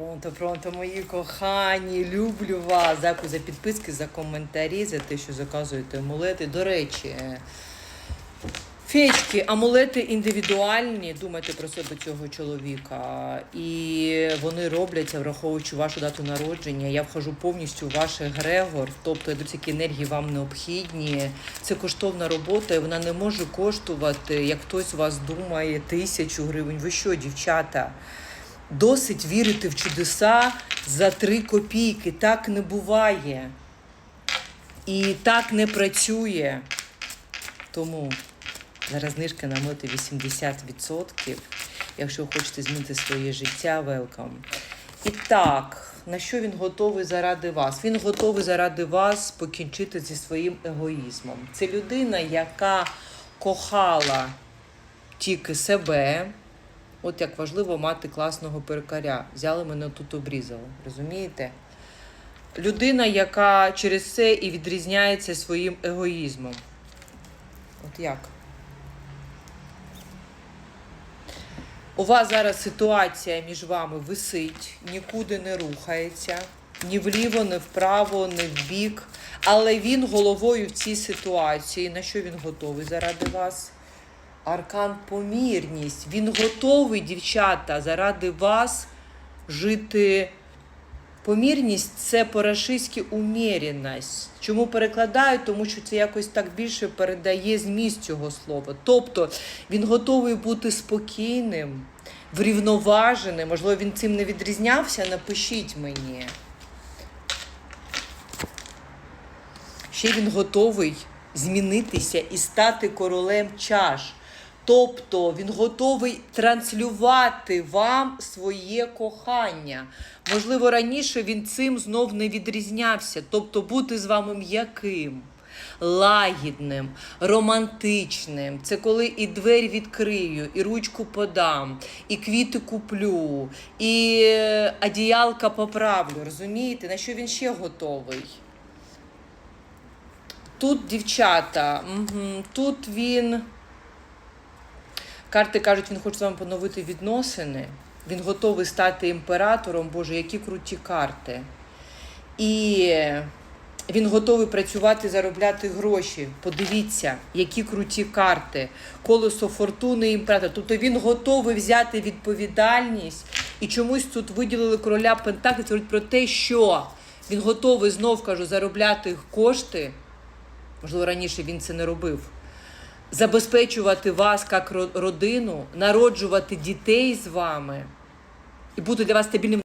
Пронто, пронто, мої кохані, люблю вас. Дякую за підписки, за коментарі, за те, що заказуєте амулети. До речі, е, феєчки, амулети індивідуальні. Думайте про себе цього чоловіка. І вони робляться, враховуючи вашу дату народження. Я вхожу повністю в ваш егрегор, тобто які енергії вам необхідні. Це коштовна робота, і вона не може коштувати, як хтось у вас думає, тисячу гривень. Ви що, дівчата? Досить вірити в чудеса за три копійки. Так не буває. І так не працює. Тому зараз знижка на мити 80%. Якщо хочете змінити своє життя, велкам. І так, на що він готовий заради вас? Він готовий заради вас покінчити зі своїм егоїзмом. Це людина, яка кохала тільки себе. От як важливо мати класного перукаря. Взяли мене тут обрізали. Розумієте? Людина, яка через це і відрізняється своїм егоїзмом. От як? У вас зараз ситуація між вами висить, нікуди не рухається, ні вліво, ні вправо, ні вбік. Але він головою в цій ситуації. На що він готовий заради вас? Аркан помірність. Він готовий, дівчата, заради вас жити. Помірність це по-рашистськи уміряність. Чому перекладаю? Тому що це якось так більше передає зміст цього слова. Тобто він готовий бути спокійним, врівноваженим. Можливо, він цим не відрізнявся. Напишіть мені. Ще він готовий змінитися і стати королем чаш. Тобто він готовий транслювати вам своє кохання. Можливо, раніше він цим знов не відрізнявся. Тобто бути з вами м'яким, лагідним, романтичним. Це коли і двері відкрию, і ручку подам, і квіти куплю, і одіялка поправлю. Розумієте, на що він ще готовий? Тут дівчата, тут він. Карти кажуть, він хоче з вами поновити відносини. Він готовий стати імператором. Боже, які круті карти. І він готовий працювати, заробляти гроші. Подивіться, які круті карти. Колесо фортуни і імператор. Тобто він готовий взяти відповідальність і чомусь тут виділили короля Пентаклів. Говорить про те, що він готовий знов кажу заробляти кошти. Можливо, раніше він це не робив. Забезпечувати вас як родину, народжувати дітей з вами і бути для вас стабільним.